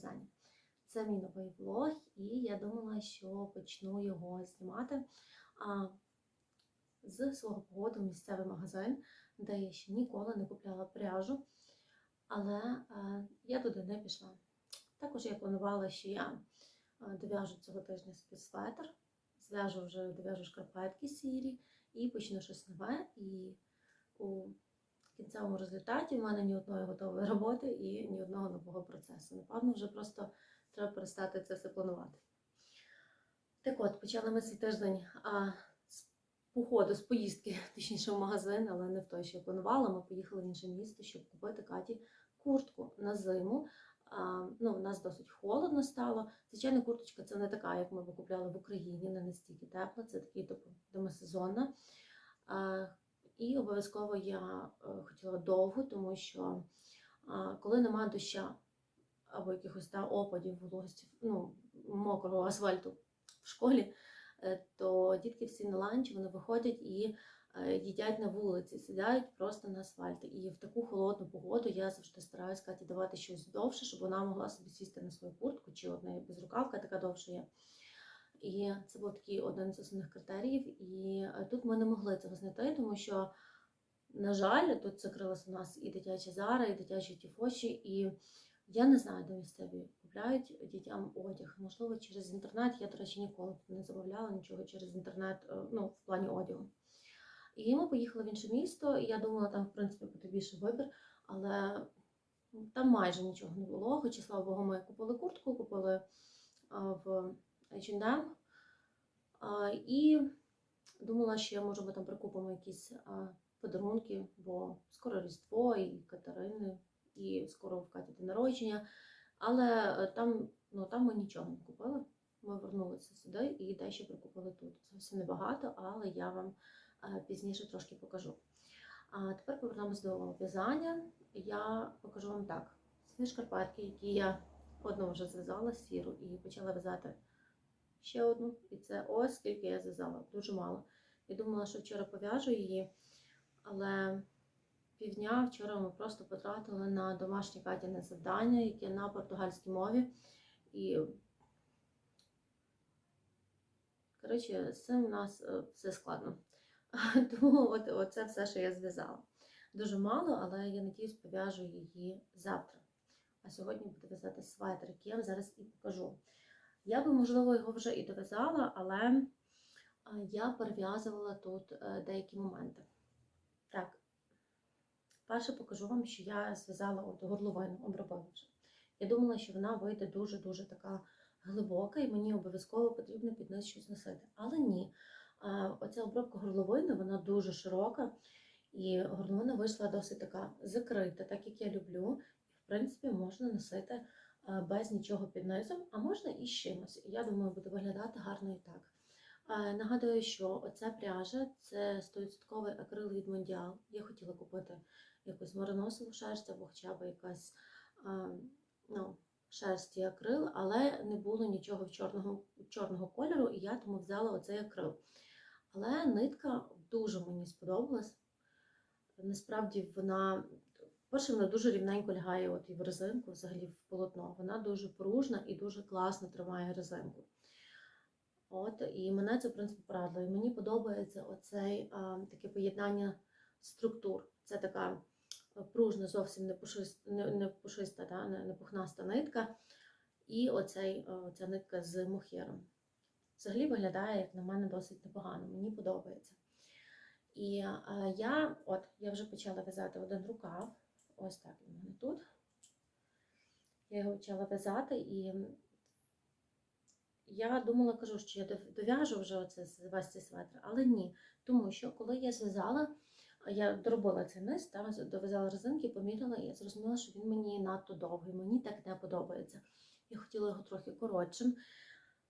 каналі Це мій новий влог, і я думала, що почну його знімати а, з свого походу в місцевий магазин, де я ще ніколи не купляла пряжу, але а, я туди не пішла. Також я планувала, що я дов'яжу цього тижня собі зв'яжу вже дов'яжу шкарпетки сірі і почну щось нове. І у кінцевому результаті в мене ні одної готової роботи і ні одного нового процесу. Напевно, вже просто треба перестати це все планувати. Так от, почали ми цей тиждень а, з походу, з поїздки, точніше в магазин, але не в той, що я планувала. Ми поїхали в інше місто, щоб купити Каті куртку на зиму. А, ну, У нас досить холодно стало. Звичайно, курточка це не така, як ми би купляли в Україні, не настільки тепла, це такий типу демосезонна. І обов'язково я е, хотіла довго, тому що коли нема доща або якихось та, опадів, вологості, ну, мокрого асфальту в школі, е, то дітки всі на ланчі вони виходять і е, їдять на вулиці, сидять просто на асфальті. І в таку холодну погоду я завжди стараюся Каті давати щось довше, щоб вона могла собі сісти на свою куртку, чи неї безрукавка така довша є. І це був такий один з основних критеріїв. І е, тут ми не могли цього знайти, тому що, на жаль, тут закрилася у нас і дитяча зара, і дитячі тіфоші, і я не знаю, де місцеві купляють дітям одяг. Можливо, через інтернет. Я, до речі, ніколи не замовляла нічого через інтернет, е, ну, в плані одягу. І ми поїхали в інше місто, і я думала, там, в принципі, буде більше вибір, але там майже нічого не було. Хоча, слава Богу, ми купили куртку, купили в H&M, і думала, що може ми там прикупимо якісь подарунки, бо скоро Різдво і Катерини, і скоро в Каті день народження. Але е, там, ну, там ми нічого не купили. Ми вернулися сюди і дещо прикупили тут. Зовсім небагато, але я вам е, пізніше трошки покажу. А тепер повернемось до в'язання. Я покажу вам так: ці які я одну вже зв'язала сіру і почала в'язати ще одну. І це ось скільки я зв'язала, дуже мало. Я думала, що вчора пов'яжу її, але півдня вчора ми просто потратили на домашнє Катіне завдання, яке на португальській мові. І, коротше, з цим у нас е, все складно. Тому от, оце все, що я зв'язала. Дуже мало, але я надіюсь, пов'яжу її завтра. А сьогодні буду в'язати светр, який я вам зараз і покажу. Я би, можливо, його вже і дов'язала, але я перев'язувала тут е, деякі моменти. Так, перше покажу вам, що я зв'язала от горловину, обробила. Я думала, що вона вийде дуже-дуже така глибока, і мені обов'язково потрібно під низ щось носити. Але ні. Оця обробка горловини, вона дуже широка, і горловина вийшла досить така закрита, так як я люблю. В принципі, можна носити без нічого під низом, а можна і з чимось. Я думаю, буде виглядати гарно і так. Нагадую, що оця пряжа це 100% акрил від Мондіал. Я хотіла купити якусь мариносову шерсть або хоча б якась ну, шерсті акрил, але не було нічого чорного чорного кольору, і я тому взяла оцей акрил. Але нитка дуже мені сподобалась. Насправді вона, перше, вона дуже рівненько лягає от і в резинку, взагалі в полотно. Вона дуже пружна і дуже класно тримає резинку. От, І мене це, в принципі, порадило. І мені подобається оцей а, таке поєднання структур. Це така пружна, зовсім не пушиста, не, не, пушиста, да, не, не пухнаста нитка. І оцей, оця нитка з мохером. Взагалі виглядає, як на мене, досить непогано. Мені подобається. І а, я от, я вже почала в'язати один рукав. Ось так він мене тут. Я його почала в'язати і я думала, кажу, що я дов'яжу вже оце, весь цей светр, але ні. Тому що, коли я зв'язала, я доробила цей низ, та, дов'язала резинки, поміряла, і я зрозуміла, що він мені надто довгий, мені так не подобається. Я хотіла його трохи коротшим.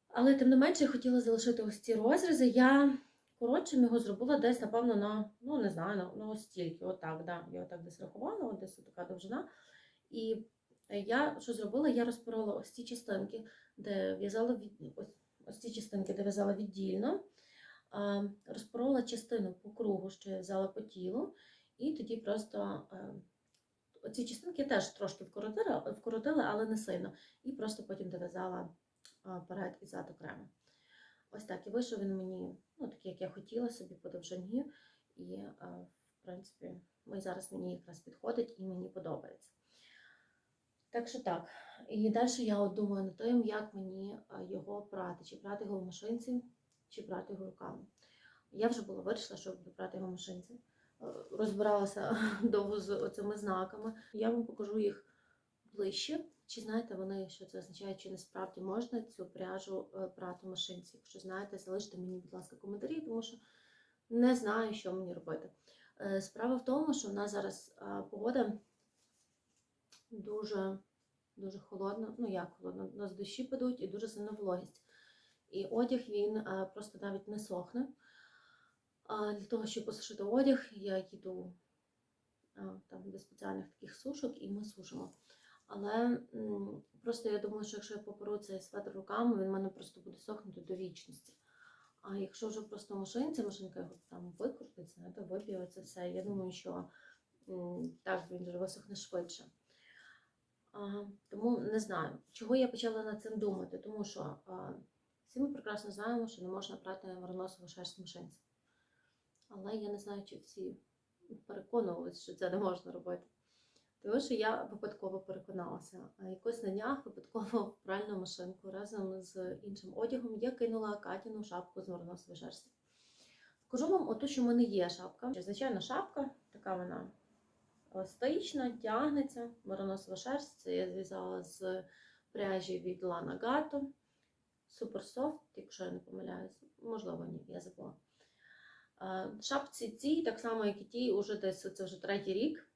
Але, тим не менше, я хотіла залишити ось ці розрізи. Я коротшим його зробила десь, напевно, на, ну, не знаю, на, на стільки. Отак, да. Я отак десь рахувала, от десь така довжина. І я що зробила? Я розпорола ось ці частинки, де в'язала від... ось, ось ці частинки, де в'язала віддільно, розпорола частину по кругу, що я взяла по тілу, і тоді просто оці частинки теж трошки вкоротила, вкоротила, але не сильно. І просто потім дов'язала а, перед і зад окремо. Ось так. І вийшов він мені, ну, такий, як я хотіла собі по. І, в принципі, мій зараз мені якраз підходить і мені подобається. Так що так. І далі я от думаю над тим, як мені його прати, чи прати його в машинці, чи брати його руками. Я вже була вирішила, що буду брати його в машинці. Е, Розбиралася довго з цими знаками. Я вам покажу їх ближче. Чи знаєте вони, що це означає, чи насправді можна цю пряжу е, прати в машинці? Якщо знаєте, залиште мені, будь ласка, коментарі, тому що не знаю, що мені робити. Е, Справа в тому, що в нас зараз е, погода дуже, дуже холодна. Ну як холодна? У нас дощі падуть і дуже сильна вологість. І одяг він просто навіть не сохне. Для того, щоб посушити одяг, я їду там до спеціальних таких сушок і ми сушимо. Але просто я думаю, що якщо я поперу цей светр руками, він в мене просто буде сохнути до вічності. А якщо вже просто машинці, машинка його там викрутить, знаєте, виб'є це все. Я думаю, що так він вже висохне швидше. А, тому не знаю, чого я почала над цим думати, тому що а, всі ми прекрасно знаємо, що не можна прати мериносову шерсть машинці. Але я не знаю, чи всі переконувалися, що це не можна робити. Тому що я випадково переконалася. Якось на днях випадково в пральну машинку разом з іншим одягом я кинула Катіну шапку з мериносової шерсті. Покажу вам оту, що в мене є шапка. Звичайна шапка, така вона еластична, тягнеться, мериносова шерсть. Це я зв'язала з пряжі від Lana Gato. Soft, якщо я не помиляюся. Можливо, ні, я забула. Шапці цій, так само, як і ті, уже десь це вже третій рік.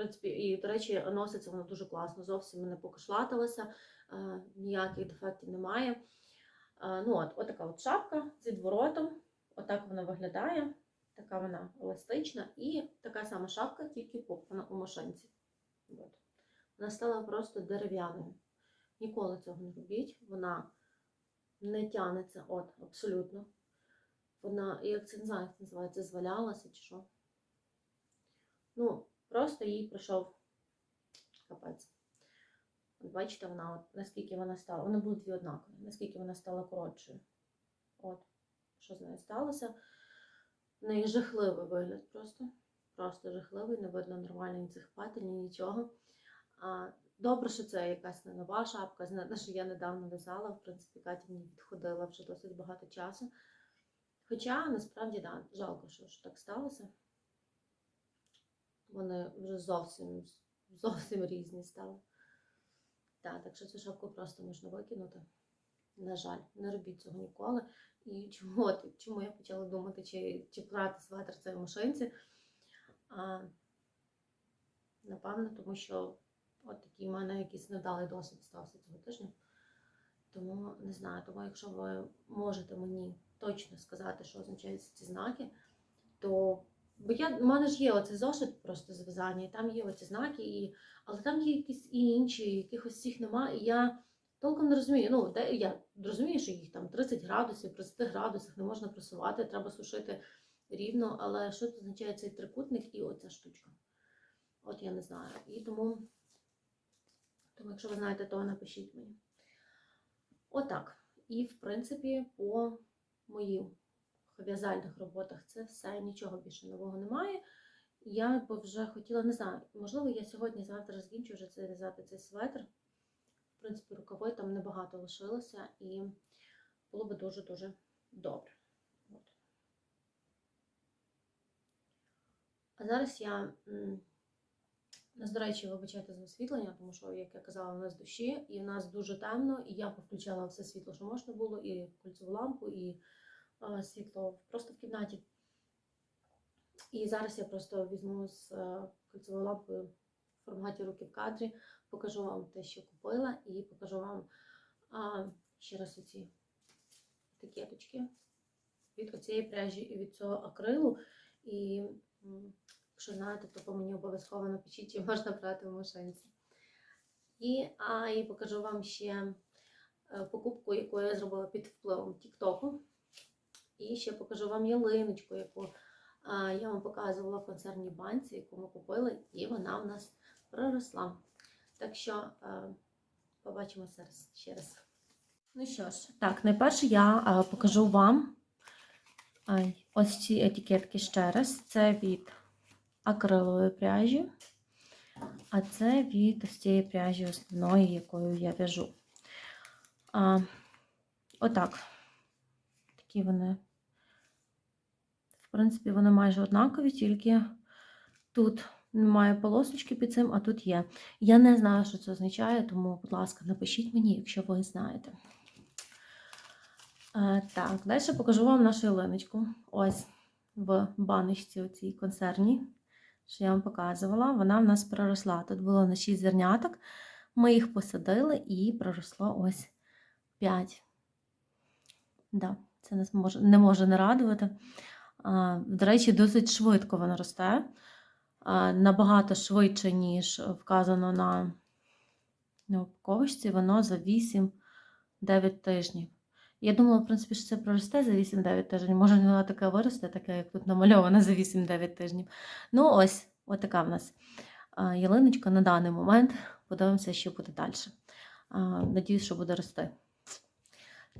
Принципі, і, до речі, носиться вона дуже класно. Зовсім не покошлатилася, е, ніяких дефектів немає. Е, Ну, от, отака от шапка з відворотом. Отак вона виглядає. Така вона еластична. І така сама шапка, тільки куплена у машинці. От. Вона стала просто дерев'яною. Ніколи цього не робіть. Вона не тянеться, от, абсолютно. Вона, як це не знаю, як називається, звалялася чи що. Ну, просто їй прийшов капець. От бачите, вона, от, наскільки вона стала. Вони були дві однакові, наскільки вона стала коротшою. От, що з нею сталося. В неї жахливий вигляд просто. Просто жахливий, не видно нормально ні цих патень, ні нічого. А, добре, що це якась не нова шапка, знає, що я недавно в'язала. В принципі, Катя мені відходила вже досить багато часу. Хоча насправді да, жалко, що, що так сталося. Вони вже зовсім зовсім різні стали. Так, так що цю шапку просто можна викинути. На жаль, не робіть цього ніколи. І чому, от, чому я почала думати, чи, чи прати светр цей машинці? А, напевно, тому що от такий в мене якийсь невдалий досвід стався цього тижня. Тому не знаю, тому якщо ви можете мені точно сказати, що означають ці знаки, то бо я в мене ж є оцей зошит просто зв'язання, і там є оці знаки, і... але там є якісь і інші, якихось всіх нема, і я толком не розумію. Ну, де я розумію, що їх там 30 градусів, при 100 градусах не можна просувати, треба сушити рівно, але що це означає цей трикутник і оця штучка? От я не знаю. І тому, тому якщо ви знаєте, то напишіть мені. Отак. І, в принципі, по моїх в'язальних роботах це все, нічого більше нового немає. Я би вже хотіла, не знаю, можливо, я сьогодні-завтра закінчу вже це в'язати цей светр. В принципі, рукави там небагато лишилося, і було би дуже-дуже добре. От. А зараз я, нас, до речі, вибачайте за освітлення, тому що, як я казала, у нас дощі, і в нас дуже темно, і я повключала все світло, що можна було, і кольцеву лампу, і світло просто в кімнаті. І зараз я просто візьму з е, кольцевою лампою в форматі руки в кадрі, покажу вам те, що купила, і покажу вам а, ще раз оці етикеточки від оцієї пряжі і від цього акрилу. І якщо знаєте, то по мені обов'язково напишіть, чи можна брати в машинці. І, а, і покажу вам ще е, покупку, яку я зробила під впливом Тіктоку. І ще покажу вам ялиночку, яку я вам показувала в концерній банці, яку ми купили, і вона в нас проросла. Так що побачимо зараз ще раз. Ну що ж, так, найперше я покажу вам ось ці етикетки ще раз. Це від акрилової пряжі, а це від ось цієї пряжі основної, якою я в'яжу. Отак. Такі вони. В принципі, вони майже однакові, тільки тут немає полосочки під цим, а тут є. Я не знаю, що це означає, тому, будь ласка, напишіть мені, якщо ви знаєте. Е, так, далі покажу вам нашу ялиночку. Ось в баночці оцій консервній, що я вам показувала. Вона в нас проросла. Тут було на 6 зерняток. Ми їх посадили і проросло ось 5. Да, це нас може, не може не радувати. До речі, досить швидко вона росте. Набагато швидше, ніж вказано на, упаковочці, воно за 8-9 тижнів. Я думала, в принципі, що це проросте за 8-9 тижнів. Може, воно таке виросте, таке, як тут намальовано за 8-9 тижнів. Ну, ось, от така в нас ялиночка на даний момент. Подивимося, що буде далі. Надіюсь, що буде рости.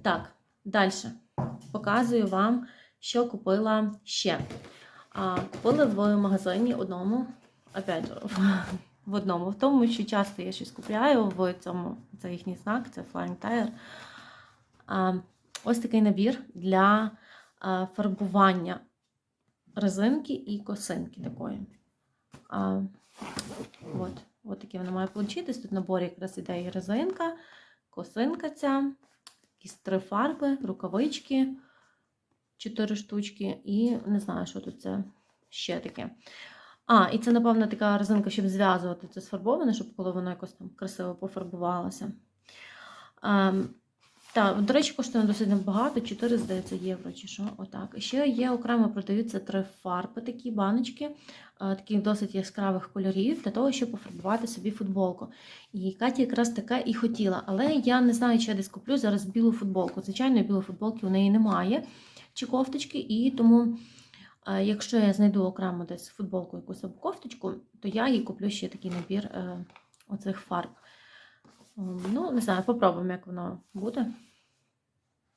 Так, далі показую вам, що купила ще. А, Купила в магазині одному, опять же, в одному, в тому, що часто я щось купляю в цьому, це їхній знак, це Flying Tire. А, Ось такий набір для фарбування резинки і косинки такої. А, от, от такі вона має получитись. Тут в наборі якраз іде і резинка, косинка ця, якісь три фарби, рукавички, чотири штучки, і не знаю, що тут це ще таке. А, і це, напевно, така резинка, щоб зв'язувати це сфарбоване, щоб коли воно якось там красиво пофарбувалося. Ем, так, до речі, коштує досить небагато, 4, здається, євро чи що. Отак. Ще є окремо продаються три фарби, такі баночки, е, таких досить яскравих кольорів, для того, щоб пофарбувати собі футболку. І Катя якраз таке і хотіла. Але я не знаю, чи я десь куплю зараз білу футболку. Звичайно, білої футболки у неї немає, чи кофточки, і тому. е, Якщо я знайду окремо десь футболку якусь або кофточку, то я їй куплю ще такий набір е, оцих фарб. Ем, Ну, не знаю, попробуємо, як воно буде.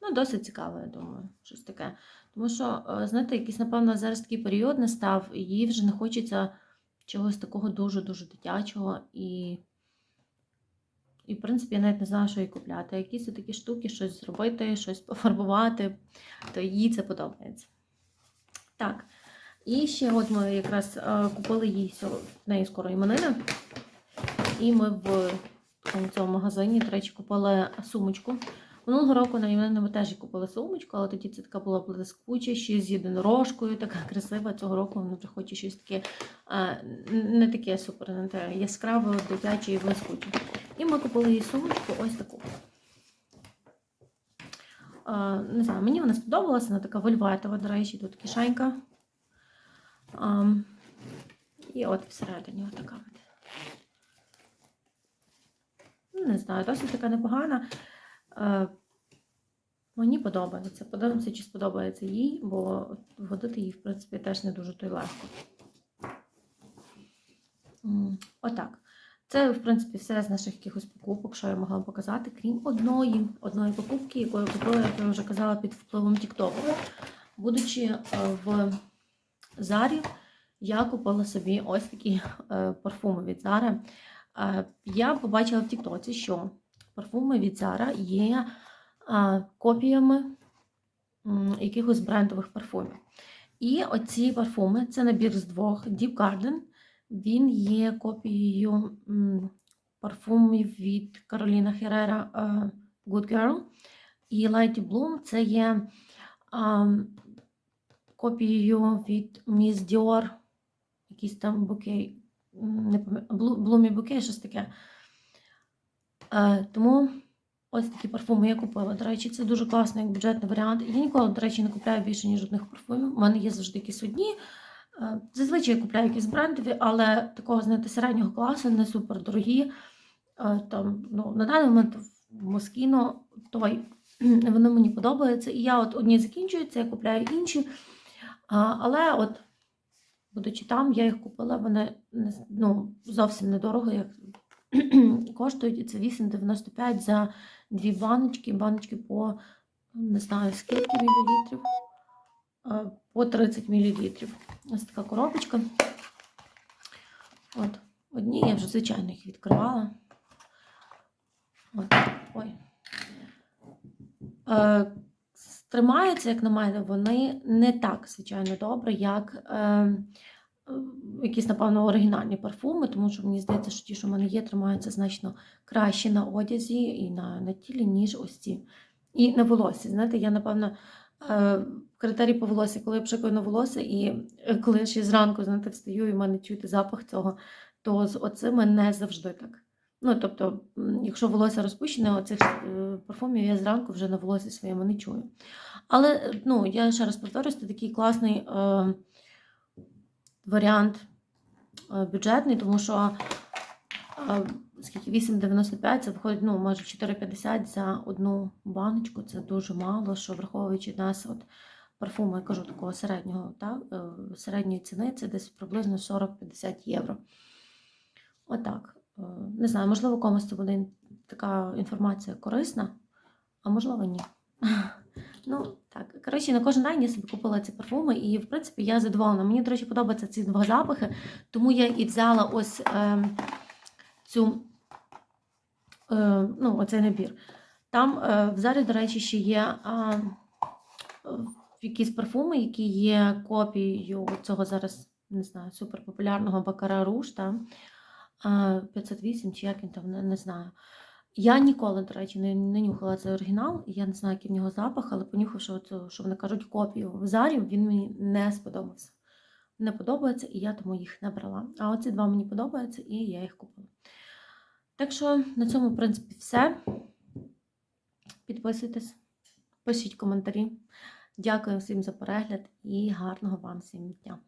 Ну, досить цікаво, я думаю, щось таке. Тому що, е, знаєте, якийсь, напевно, зараз такий період настав, і їй вже не хочеться чогось такого дуже-дуже дитячого. І, і, в принципі, я навіть не знаю, що їй купляти. Якісь такі штуки, щось зробити, щось пофарбувати, то їй це подобається. Так. І ще от ми якраз е, купили їй в неї скоро іменини. І ми в цьому магазині, до речі, купили сумочку. Минулого року на іменини ми теж купили сумочку, але тоді це така була блискуча, ще з єдинорожкою, така красива. Цього року вона вже хоче щось таке е, не таке супер, не те яскраве, дитяче і блискуче. І ми купили їй сумочку ось таку. Е, Не знаю, мені вона сподобалася, вона така вольветова, до речі, тут кишенька. І от всередині от. Ну, Не знаю, досить така непогана. Е, Мені подобається. Подивимося, чи сподобається їй, бо водити її, в принципі, теж не дуже то й легко. Отак. Це, в принципі, все з наших якихось покупок, що я могла показати, крім одної, одної покупки, яку я купила, як я вже казала, під впливом Тіктоку. Будучи е, в Зарі, я купила собі ось такі е, парфуми від Зари. Е, Я побачила в Тіктоці, що парфуми від Zara є копіями якихось брендових парфумів. І оці парфуми це набір з двох Deep Garden. Він є копією парфумів від Кароліна Херера е, Good Girl. І Lighty Bloom це є копією від Miss Dior, якийсь там букей не Блумі Буке, щось таке. Е, тому ось такі парфуми я купила. До речі, це дуже класний бюджетний варіант. Я ніколи, до речі, не купляю більше, ніж одних парфумів. У мене є завжди якісь одні. Е, зазвичай я купляю якісь брендові, але такого, знаєте, середнього класу, не супер дорогі. Е, там, ну, на даний момент в Москіно той, воно мені подобається. І я от одні закінчуються, я купляю інші. Але от будучи там, я їх купила, вони ну, зовсім недорого, як коштують. Це 8,95 за дві баночки. Баночки по не знаю скільки мілілітрів. е, По 30 мілілітрів. Ось така коробочка. От, одні я вже, звичайно, їх відкривала. От, ой. Е, тримаються, як на мене, вони не так, звичайно, добре, як е, якісь, напевно, оригінальні парфуми, тому що мені здається, що ті, що в мене є, тримаються значно краще на одязі і на, на тілі, ніж ось ці. І на волосі. Знаєте, я, напевно, критерій по волосі, коли я пшикаю на волосся, і е, коли я ще зранку знаєте, встаю, і в мене чути запах цього, то з оцими не завжди так. Ну, тобто, якщо волосся розпущене, оцих е, парфумів я зранку вже на волосі своєму не чую. Але е, ну, я ще раз повторюсь, це такий класний е, варіант е, бюджетний, тому що е, скільки 8,95 це виходить ну, майже 4,50 за одну баночку. Це дуже мало, що враховуючи нас от парфуми, я кажу, такого середнього, так, е, середньої ціни, це десь приблизно 40-50 євро. Отак. Е, Не знаю, можливо, комусь це буде така інформація корисна, а можливо, ні. Ну, так. Коротше, на кожен день я собі купила ці парфуми, і, в принципі, я задоволена. Мені, до речі, подобаються ці два запахи, тому я і взяла ось е, цю, ну, оцей набір. Там е, в залі, до речі, ще є а, е, якісь парфуми, які є копією цього зараз, не знаю, суперпопулярного Бакара Руш, там, а, 508 чи як він там, не, не знаю. Я ніколи, до речі, не, не нюхала цей оригінал, я не знаю, який в нього запах, але понюхавши оцю, що вони кажуть, копію в зарі, він мені не сподобався. Не подобається, і я тому їх не брала. А оці два мені подобаються, і я їх купила. Так що на цьому, в принципі, все. Підписуйтесь, пишіть коментарі. Дякую всім за перегляд і гарного вам всім дня.